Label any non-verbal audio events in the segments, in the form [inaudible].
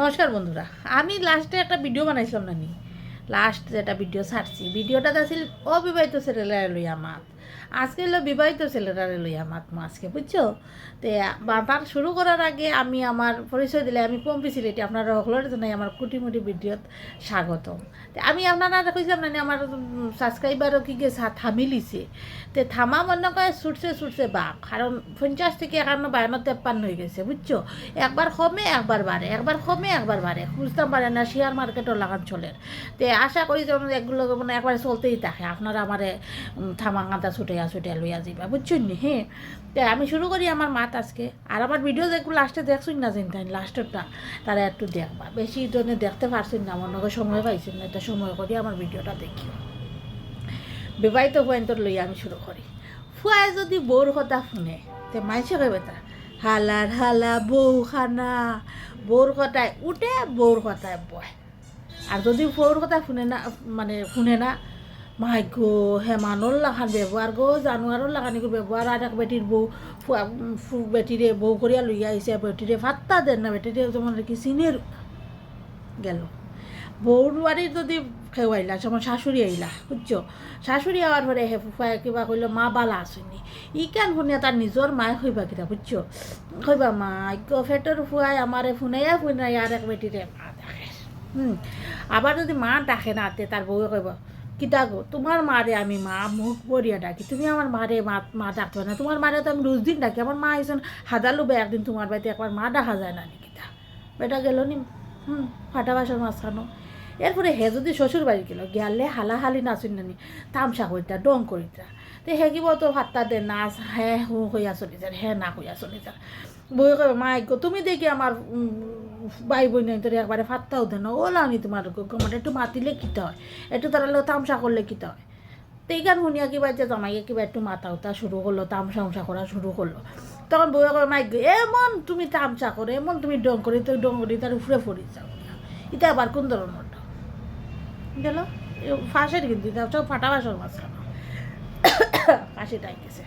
নমস্কার বন্ধুরা, আমি লাস্টে একটা ভিডিও বানাইছিলাম নানি। লাস্ট যেটা ভিডিও ছাড়ছি ভিডিওটা আছিল অবিবাহিত ছেলেরা লইয়া মাত আজকে হলো বিবাহিত ছেলেরা লইয়া মা আজকে বুঝছ? তে বাঁধার শুরু করার আগে আমি আমার পরিচয় দিলে আমি পম্পি সিলেটি আপনারা সকলের জন্য আমার কুটিমুটি ভিডিওত স্বাগতম। তে আমি আপনারা কইছিলাম নানি আমার সাবস্ক্রাইবারও কি গেছে থামিলিছে। তে থামা মনে করে ছুটছে ছুটছে বাঘ। কারণ পঞ্চাশ থেকে একান্ন বায়ান্ন তেপ্পান্ন হয়ে গেছে বুঝছ? একবার কমে একবার বাড়ে। একবার কমে একবার বাড়ে। খুঁজতাম পারে না শেয়ার মার্কেটও লাগান চলে তে আশা করি যেমন এগুলো মানে একবার চলতেই থাকে। আপনারা আমারে উম, থামা কাঁটা ছুটে ছুটে লইয়া যাইবা, বুঝছেন নি? হ্যাঁ? তে আমি শুরু করি আমার মাত আজকে। আর আমার ভিডিও যেগুলো লাস্টে দেখছুন না চিন্তা লাস্টেরটা তারা একটু দেখবা। বেশি জনে দেখতে পারছেন না আমার নগে সময় পাইছেন না এটা সময় করি আমার ভিডিওটা দেখিও। বিবাহিত পয়েন্টত লইয়া আমি শুরু করি। ফুয়াই যদি বউর কথা শুনে, তে মাইছে কইবে তা হালার হালা বউ খানা বউর কথায় উঠে বউর কথায় বয়। আর যদি বউর কথা শুনে না মানে শুনে না গো হেমানোর লাখান ব্যবহার গো জানুয়ারর লাখানি ব্যবহার আর এক বেটির বউ বেটিরে বউ করিয়া লইয়া আইসে বেটিরে ফাত্তা দেন না বেটিরে যেমন কি চিনের গেল। বউর যদি খেওয়াইলা যেমন শাশুড়ি আইলা বুঝছ শাশুড়ি আওয়ার পরে হে ফুফাই কিবা কইল, মা বালা আসেনি ই কেন শুনিয়া তার নিজর মায়ে হইবা কিতা বুঝছ হইবা মা ইকো ফেটর ফুয়াই আমারে ফুনাইয়া ফুনাই আর এক বেটিরে মা দেখে। হুম আবার যদি মা ডাকে না, তে তার বউয়ে কইব কিতা গো তোমার মারে আমি মা, মুখ বরিয়া ডাকি। তুমি আমার মারে মা মা না। তোমার মারে তো আমি রোজ দিন ডাকি। আমার মা আইসন হাজার বে, একদিন তোমার বাড়িতে একবার মা ডাকা যায় না কিতা বেটা গেল নি, হুম, ফাটা বাসার মাঝখানো। এরপরে হে যদি শ্বশুর বাড়ি গেল, গেলে হালাহালি নাচুন নানি তামসা করিতা ডং করিতা তে হে কি বলতো, ভাতটা দে, নাচ হে হু, হইয়া চলি যান হে না হইয়া চলি যান বই কবে মা, গো, তুমি দেখি আমার ভাই বোন তোর একবারে ফাত্তাও দেন ওলা আমি তোমার মানে একটু মাতিলে কিতা হয়, একটু তারা তামসা করলে কিতা হয়। তো এইখান শুনিয়া কিবা যে জামাইকে কিবা একটু মাথা উতা শুরু করল, তামসা উমসা করা শুরু করল। তখন বউয়ে কবে মাইক এমন তুমি তামসা করে, এমন তুমি ডং করি তো ডং করি তার উপরে পড়ি যাও এটা আবার কোন ধরনের? গেল ফাঁসের কিন্তু ফাটা বাসর মাঝখানে। [coughs] ফাঁসিটাই গেছে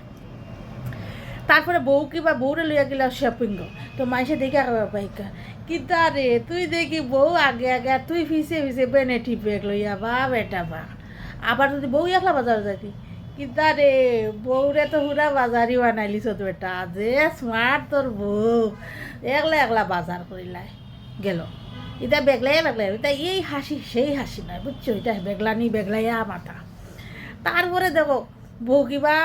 তারপরে বউ কিবা বউরে লইয়া গেলা শপিং তো মাইসে দেখে বাইকা কিতা রে, তুই দেখি বউ আগে আগে তুই ফিসে ফিসে বেনে টিপে লইয়া বা বেটা বা। আবার যদি বউ একলা বাজার যাইতি, কিতা রে, বউরে তো পুরা বাজারি বানাইলিস তো বেটা, যে স্মার্ট তোর বউ, একলা একলা বাজার করিলাই, গেল। এটা বেগলাই বেগলাই এটা এই হাসি, সেই হাসি নয়, বুঝছ? এটা বেগলানি বেগলাইয়া মাথা। তারপরে দেখো, বউ কিবা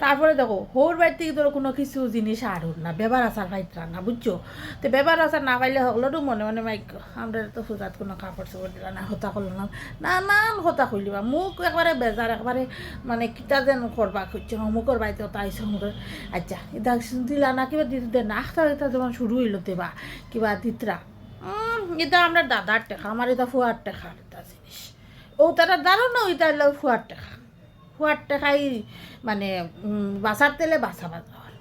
তারপরে দেখো হোর বাড়ি থেকে তোর কোনো কিছু জিনিস আর না বেবার আচার খাইতরা না বুঝছ? তো বেবার আচার না পাইলে হকলেও মনে মনে মাইক আমরা তো সুজাত কোনো কাপড় চাপড় দিলা না হতা করল না নানান হতা খুলিবা মোক একবারে বেজার একবারে মানে কিতা যেন করবা খুঁজছে অমুকর বাড়িতে ওটা আইসে অমুকের আচ্ছা এটা দিলা না কিবা দিতে না আখতা এটা যেমন শুরু হইল দেবা কিবা উম, এটা আমরা দাদার টেকা আমার এটা ফুয়ার টেকা এটা জিনিস ও তারা দারুণ না ওইটা ফুয়ার টেকা। ফুয়ার খাই মানে বাসার তেলে বাসা বাজার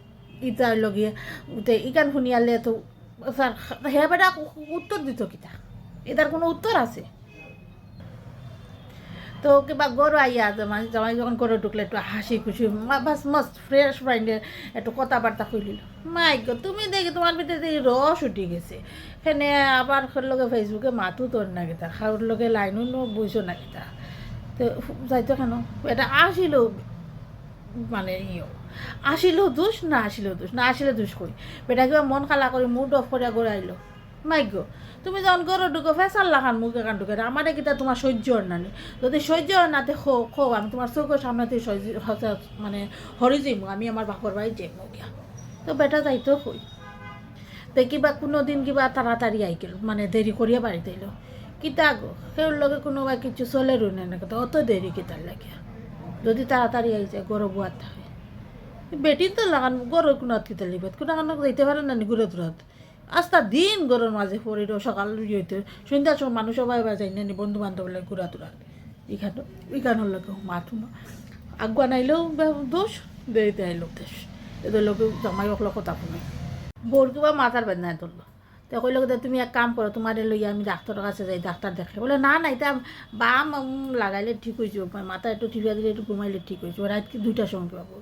ইটা হইল গিয়ে উঠে ইকান শুনিয়ালে তো স্যার হে উত্তর দিত কিতা? এটার কোনো উত্তর আছে? তো কিবা গরু আইয়া জামাই জামাই যখন গরু ঢুকলে একটু হাসি খুশি বাস মস্ত ফ্রেশ মাইন্ডে একটু কথাবার্তা কইলিল মাই গো তুমি দেখি তোমার ভিতরে রস উঠি গেছে। সেনে আবার লগে ফেসবুকে মাতো তোর না গেতা খাওয়ার লগে লাইনও নো বুঝছ না গেতা তো যাইতো কেন? এটা আসিল মানে ইয়ে আসিল দোষ, না আসিল দোষ? না আসিলে দোষ কই? বেটা কিবা মন খালা করে মুড গড়ে আইলো। মাইক গো, তুমি যখন গরু ঢুকো ফেসাল লাখান মুখ এখান ঢুকে আমার কিতা তোমার সহ্য হয় না যদি সহ্য হয় না তে খো খো আমি তোমার চোখের সহ্য হচ্ছে- মানে হরি যাইমু। আমি আমার বাপর বাড়ি যাইমু গিয়া। তো বেটা যাইতো কই? তো কিবা কোনো দিন কিবা তাড়াতাড়ি আই গেল মানে দেরি করিয়া বাড়িতে এলো কিতা গো সেওর লগে কোনোবা কিছু চলে রুনে না কথা অত দেরি কিতার লাগে। যদি তাড়াতাড়ি আই যায় গরু বুয়ার থাকে। বেটির তো লাগান গরু কোনো কিতা লিবে কোনো কারণ যাইতে পারে না গুরু দূরত আস্তা দিন গরুর মাঝে পড়িল সকাল ইয়েতে সন্ধ্যার সময় মানুষ সবাই বা যাই না বন্ধু বান্ধব লাগে ঘুরা তুরা এখানে এখানের লোক মাথু না আগুয়া নাইলেও দোষ দেরিতে আইলেও দোষ এদের লোকে জামাই অকল কথা শুনে বোর কিবা মাথার বেদনায় ধরলো তো কইল তুমি এক কাম করো, তোমার লইয়া আমি ডাক্তারের কাছে যাই, ডাক্তার দেখে বলে, না না, এটা বাম লাগাইলে ঠিক হয়েছে মাথা একটু ঠিক দিলে একটু ঘুমাইলে ঠিক হয়েছে রাত কি দুইটার সময় ভালো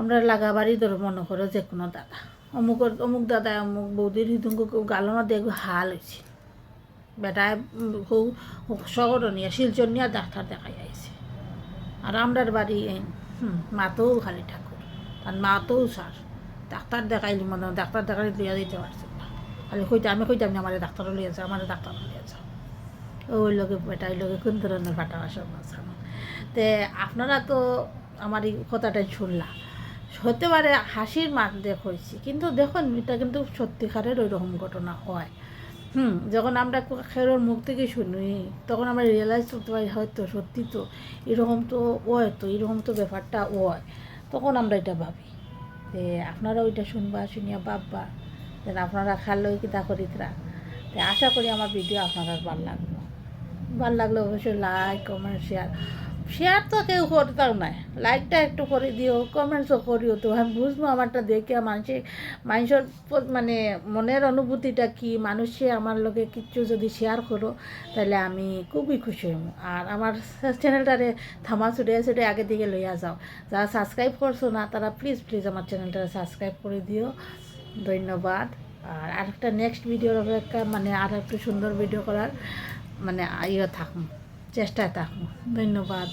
আমরা। লাগাবারই ধরো, মনে করো যে কোনো দাদা। অমুক অমুক দাদাই অমুক বৌদির হিতুঙ্গ গালনা দেখবে হাল হয়েছে বেটায় হৌ শহর নিয়ে, শিলচর নিয়ে ডাক্তার দেখাই আইছে। আর আমরার বাড়ি মাতেও খালি ঠাকুর। আর মাতেও সার ডাক্তার দেখাইলি মনে ডাক্তার দেখাই লিয়া দিতে পারছি না খালি কইতে, আমি কইতাম না আমার ডাক্তার লিয়ে যাও, আমার ডাক্তার লিয়ে যাও। ওই লোকে বেটাই লোকে কোন ধরনের ফাটা বাসা মাঝখানে। তে আপনারা তো আমার এই কথাটাই শুনলা। হতে পারে হাসির মাঠ দেখ হয়েছি কিন্তু দেখুন, এটা কিন্তু সত্যিকারের ওই রকম ঘটনা হয়। হুম, যখন আমরা খেরোর মুখ থেকে শুনি, তখন আমরা রিয়েলাইজ করতে পারি, হয়তো সত্যি তো এরকম তো হয় তো, এরকম তো ব্যাপারটা হয়। তখন আমরা এটা ভাবি। যে আপনারা ওইটা শুনবা, শুনিয়া ভাববা যেন আপনারা খালই কিতা করিতরা। তে আশা করি আমার ভিডিও আপনারা ভালো লাগল। ভালো লাগলে অবশ্যই লাইক কমেন্ট শেয়ার শেয়ার তো কেউ করতেও নাই লাইকটা একটু করে দিও কমেন্টসও করিও তো। আমি বুঝব আমারটা দেখে মানুষের মানুষের মানে মনের অনুভূতিটা কি? মানুষে আমার লোকে কিচ্ছু যদি শেয়ার করো, তাহলে আমি খুবই খুশি হইম আর আমার চ্যানেলটারে থামা ছুটে ছুটে আগে দিকে লইয়া যাও। যারা সাবস্ক্রাইব করছ না, তারা প্লিজ প্লিজ আমার চ্যানেলটারে সাবস্ক্রাইব করে দিও। ধন্যবাদ। আর আরেকটা নেক্সট ভিডিওর অপেক্ষা মানে আর একটু সুন্দর ভিডিও করার মানে ইয়ে থাকুন চেষ্টায় থাকব ধন্যবাদ।